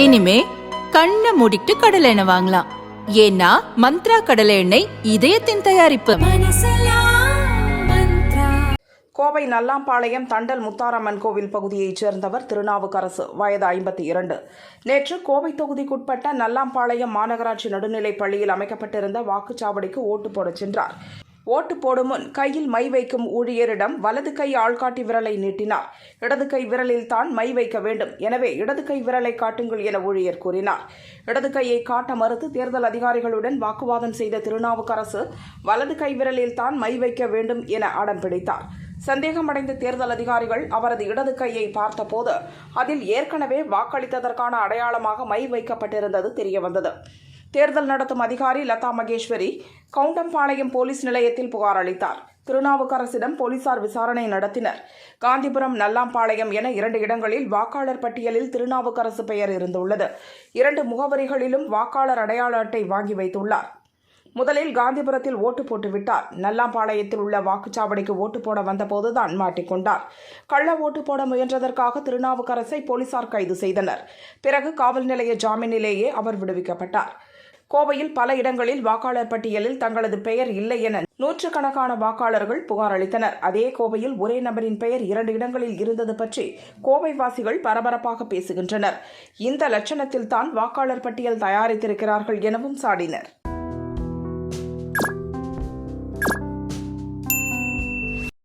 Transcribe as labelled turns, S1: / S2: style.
S1: இனிமே கண்ணை மூடிட்டு கடலை எண்ணெய் வாங்கலாம். ஏன்னா மந்த்ரா கடலை எண்ணெய் இதயத்தின் தயாரிப்பு.
S2: கோவை நல்லாம்பாளையம் தண்டல் முத்தாரம்மன் கோவில் பகுதியைச் சேர்ந்தவர் திருநாவுக்கரசு வயது ஐம்பத்தி இரண்டு. நேற்று கோவை தொகுதிக்குட்பட்ட நல்லாம்பாளையம் மாநகராட்சி நடுநிலைப் பள்ளியில் அமைக்கப்பட்டிருந்த வாக்குச்சாவடிக்கு ஓட்டு போடச் சென்றார். ஓட்டு போடும் முன் கையில் மை வைக்கும் ஊழியரிடம் வலது கை ஆள்காட்டி விரலை நீட்டினார். இடது கை விரலில் தான் மை வைக்க வேண்டும். எனவே இடது கை விரலை காட்டுங்கள் என ஊழியர் கூறினார். இடது கையை காட்ட மறுத்து தேர்தல் அதிகாரிகளுடன் வாக்குவாதம் செய்த திருநாவுக்கரசு வலது கை விரலில் தான் மை வைக்க வேண்டும் என அடம் பிடித்தார். சந்தேகமடைந்த தேர்தல் அதிகாரிகள் அவரது இடது கையை பார்த்தபோது அதில் ஏற்கனவே வாக்களித்ததற்கான அடையாளமாக மை வைக்கப்பட்டிருந்தது தெரியவந்தது. தேர்தல் நடத்தும் அதிகாரி லதா மகேஸ்வரி கவுண்டம்பாளையம் போலீஸ் நிலையத்தில் புகார் அளித்தார். திருநாவுக்கரசிடம் போலீசார் விசாரணை நடத்தினர். காந்திபுரம் நல்லாம்பாளையம் என இரண்டு இடங்களில் வாக்காளர் பட்டியலில் திருநாவுக்கரசு பெயர் இருந்துள்ளது. இரண்டு முகவரிகளிலும் வாக்காளர் அடையாள அட்டை வாங்கி வைத்துள்ளார். முதலில் காந்திபுரத்தில் ஓட்டு போட்டுவிட்டார் நல்லாம்பாளையத்தில் உள்ள வாக்குச்சாவடிக்கு ஓட்டு போட வந்தபோதுதான் மாட்டிக்கொண்டார் கள்ள ஓட்டு போட முயன்றதற்காக திருநாவுக்கரசை போலீசார் கைது செய்தனர். பிறகு காவல் நிலைய ஜாமீனிலேயே அவர் விடுவிக்கப்பட்டார். கோவையில் பல இடங்களில் வாக்காளர் பட்டியலில் தங்களது பெயர் இல்லை என நூற்றுக்கணக்கான வாக்காளர்கள் புகார் அளித்தனர். அதே கோவையில் ஒரே நபரின் பெயர் இரண்டு இடங்களில் இருந்தது பற்றி கோவைவாசிகள் பரபரப்பாக பேசுகின்றனர். இந்த லட்சணத்தில் தான் வாக்காளர் பட்டியல் தயாரித்திருக்கிறார்கள் எனவும் சாடினர்.